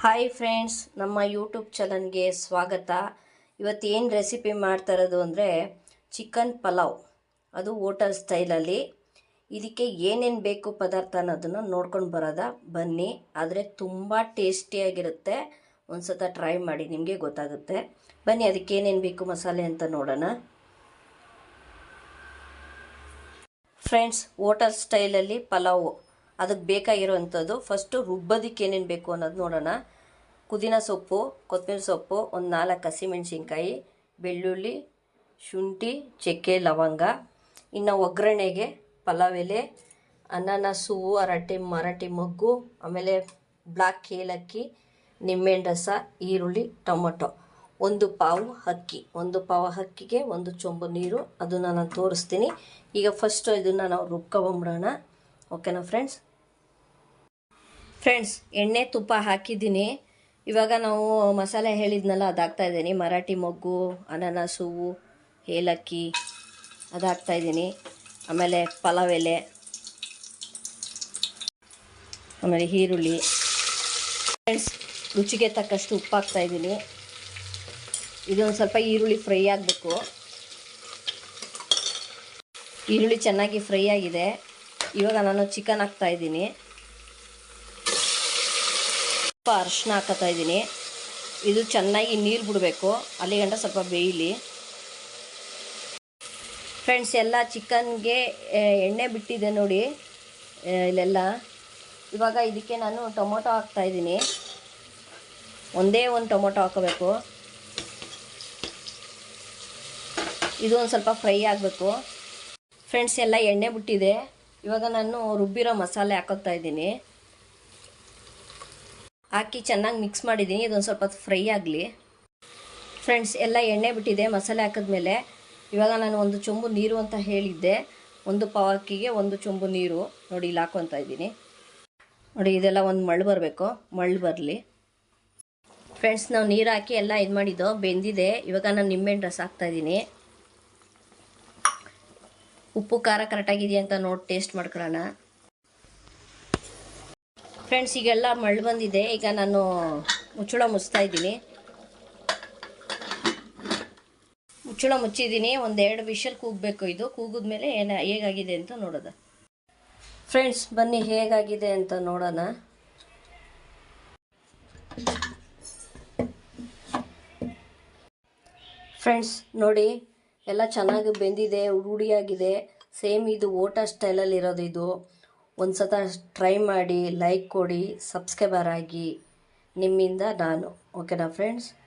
Hi friends ನಮ್ಮ YouTube ಚಾನಲ್ಗೆ ಸ್ವಾಗತ. ಇವತ್ತು ಏನು ರೆಸಿಪಿ ಮಾಡ್ತಾ ಇರೋದು ಅಂದರೆ ಚಿಕನ್ ಪಲಾವ್. ಅದು ಹೋಟೆಲ್ ಸ್ಟೈಲಲ್ಲಿ ಇದಕ್ಕೆ ಏನೇನು ಬೇಕು ಪದಾರ್ಥ ಅನ್ನೋದನ್ನು ನೋಡ್ಕೊಂಡು ಬರೋದ? ಬನ್ನಿ. ಆದರೆ ತುಂಬ ಟೇಸ್ಟಿಯಾಗಿರುತ್ತೆ ಒಂದು ಸತ ಟ್ರೈ ಮಾಡಿ ನಿಮಗೆ ಗೊತ್ತಾಗುತ್ತೆ. ಬನ್ನಿ, ಅದಕ್ಕೆ ಏನೇನು ಬೇಕು ಮಸಾಲೆ ಅಂತ ನೋಡೋಣ. ಫ್ರೆಂಡ್ಸ್ ಹೋಟೆಲ್ ಸ್ಟೈಲಲ್ಲಿ ಪಲಾವು. ಅದಕ್ಕೆ ಬೇಕಾಗಿರುವಂಥದ್ದು ಫಸ್ಟು ರುಬ್ಬೋದಕ್ಕೆ ಏನೇನು ಬೇಕು ಅನ್ನೋದು ನೋಡೋಣ. ಪುದೀನ ಸೊಪ್ಪು ಕೊತ್ತಂಬರಿ ಸೊಪ್ಪು, ಒಂದು ನಾಲ್ಕು ಹಸಿಮೆಣ್ಸಿನ್ಕಾಯಿ, ಬೆಳ್ಳುಳ್ಳಿ, ಶುಂಠಿ, ಚಕ್ಕೆ, ಲವಂಗ. ಇನ್ನು ಒಗ್ಗರಣೆಗೆ ಪಲಾವ್ ಎಲೆ, ಅನಾನಸು ಅರಟಿ, ಮರಾಠಿ ಮೊಗ್ಗು, ಆಮೇಲೆ ಬ್ಲಾಕ್ ಏಲಕ್ಕಿ, ನಿಂಬೆಹಣ್ಣು ರಸ, ಈರುಳ್ಳಿ, ಟೊಮೊಟೊ. ಒಂದು ಪಾವು ಅಕ್ಕಿ. ಒಂದು ಪಾವು ಅಕ್ಕಿಗೆ ಒಂದು ಚೊಂಬು ನೀರು. ಅದನ್ನು ನಾನು ತೋರಿಸ್ತೀನಿ. ಈಗ ಫಸ್ಟು ಇದನ್ನು ನಾವು ರುಬ್ಕೊಂಬಂಬಿಡೋಣ ಓಕೆನಾ ಫ್ರೆಂಡ್ಸ್ ಫ್ರೆಂಡ್ಸ್ ಎಣ್ಣೆ ತುಪ್ಪ ಹಾಕಿದ್ದೀನಿ. ಇವಾಗ ನಾವು ಮಸಾಲೆ ಹೇಳಿದ್ನಲ್ಲ, ಅದಾಗ್ತಾ ಹಾಕ್ತಾಯಿದ್ದೀನಿ ಮರಾಠಿ ಮೊಗ್ಗು, ಅನಾನಸು, ಏಲಕ್ಕಿ, ಅದಾಗ್ತಾ ಇದ್ದೀನಿ. ಆಮೇಲೆ ಪಲಾವ್ ಎಲೆ, ಆಮೇಲೆ ಈರುಳ್ಳಿ. ಫ್ರೆಂಡ್ಸ್ ರುಚಿಗೆ ತಕ್ಕಷ್ಟು ಉಪ್ಪು ಹಾಕ್ತಾಯಿದ್ದೀನಿ ಇದೊಂದು ಸ್ವಲ್ಪ ಈರುಳ್ಳಿ ಫ್ರೈ ಆಗಬೇಕು. ಈರುಳ್ಳಿ ಚೆನ್ನಾಗಿ ಫ್ರೈ ಆಗಿದೆ. ಇವಾಗ ನಾನು ಚಿಕನ್ ಹಾಕ್ತಾ ಇದ್ದೀನಿ. ಸ್ವಲ್ಪ ಅರಶಿನ ಹಾಕತ್ತಾ ಇದ್ದೀನಿ. ಇದು ಚೆನ್ನಾಗಿ ನೀರು ಬಿಡಬೇಕು. ಅಲ್ಲಿ ಗಂಟ ಸ್ವಲ್ಪ ಬೇಯಲಿ. ಫ್ರೆಂಡ್ಸ್ ಎಲ್ಲ ಚಿಕನ್ಗೆ ಎಣ್ಣೆ ಬಿಟ್ಟಿದೆ ನೋಡಿ ಇಲ್ಲೆಲ್ಲ. ಇವಾಗ ಇದಕ್ಕೆ ನಾನು ಟೊಮೊಟೊ ಹಾಕ್ತಾಯಿದ್ದೀನಿ ಒಂದೇ ಒಂದು ಟೊಮೊಟೊ ಹಾಕೋಬೇಕು. ಇದು ಒಂದು ಸ್ವಲ್ಪ ಫ್ರೈ ಆಗಬೇಕು. ಫ್ರೆಂಡ್ಸ್ ಎಲ್ಲ ಎಣ್ಣೆ ಬಿಟ್ಟಿದೆ. ಇವಾಗ ನಾನು ರುಬ್ಬಿರೋ ಮಸಾಲೆ ಹಾಕೋತಾ ಇದ್ದೀನಿ. ಹಾಕಿ ಚೆನ್ನಾಗಿ ಮಿಕ್ಸ್ ಮಾಡಿದ್ದೀನಿ. ಇದೊಂದು ಸ್ವಲ್ಪ ಫ್ರೈ ಆಗಲಿ. ಫ್ರೆಂಡ್ಸ್ ಎಲ್ಲ ಎಣ್ಣೆ ಬಿಟ್ಟಿದೆ. ಮಸಾಲೆ ಹಾಕಿದ್ಮೇಲೆ ಇವಾಗ ನಾನು ಒಂದು ಚೊಂಬು ನೀರು ಅಂತ ಹೇಳಿದ್ದೆ. ಒಂದು ಪಾವಕ್ಕಿಗೆ ಒಂದು ಚೊಂಬು ನೀರು ನೋಡಿ ಇಲ್ಲಿ ಹಾಕೊತಾ ಇದ್ದೀನಿ. ನೋಡಿ, ಇದೆಲ್ಲ ಒಂದು ಮಳ್ಳು ಬರಬೇಕು. ಮಳ್ಳು ಬರಲಿ. ಫ್ರೆಂಡ್ಸ್ ನಾವು ನೀರು ಹಾಕಿ ಎಲ್ಲ ಇದು ಮಾಡಿದ್ದು. ಬೆಂದಿದೆ. ಇವಾಗ ನಾನು ನಿಂಬೆಹಣ್ಣು ರಸ ಹಾಕ್ತಾಯಿದ್ದೀನಿ ಉಪ್ಪು, ಖಾರ ಕರೆಕ್ಟಾಗಿದೆಯಾ ಅಂತ ನೋಡಿ ಟೇಸ್ಟ್ ಮಾಡ್ಕೊಳ್ಳೋಣ. ಫ್ರೆಂಡ್ಸ್ ಈಗೆಲ್ಲ ಮಳ್ಳು ಬಂದಿದೆ. ಈಗ ನಾನು ಮುಚ್ಚಳ ಮುಚ್ತಾ ಇದ್ದೀನಿ. ಮುಚ್ಚಳ ಮುಚ್ಚಿದ್ದೀನಿ. ಒಂದೆರಡು ವಿಷಲ್ ಕೂಗಬೇಕು ಇದು. ಕೂಗಿದ್ಮೇಲೆ ಏನ, ಹೇಗಾಗಿದೆ ಅಂತ ನೋಡೋದ ಫ್ರೆಂಡ್ಸ್ ಬನ್ನಿ, ಹೇಗಾಗಿದೆ ಅಂತ ನೋಡೋಣ. ಫ್ರೆಂಡ್ಸ್ ನೋಡಿ ಎಲ್ಲ ಚೆನ್ನಾಗಿ ಬೆಂದಿದೆ, ರೂಢಿಯಾಗಿದೆ. ಸೇಮ್ ಇದು ಓಟ ಸ್ಟೈಲಲ್ಲಿ ಇರೋದು ಇದು. ಒಂದು ಸತ ಟ್ರೈ ಮಾಡಿ, ಲೈಕ್ ಕೊಡಿ, ಸಬ್ಸ್ಕ್ರೈಬರ್ ಆಗಿ. ನಿಮ್ಮಿಂದ ನಾನು. ಓಕೆನಾ, ಫ್ರೆಂಡ್ಸ್?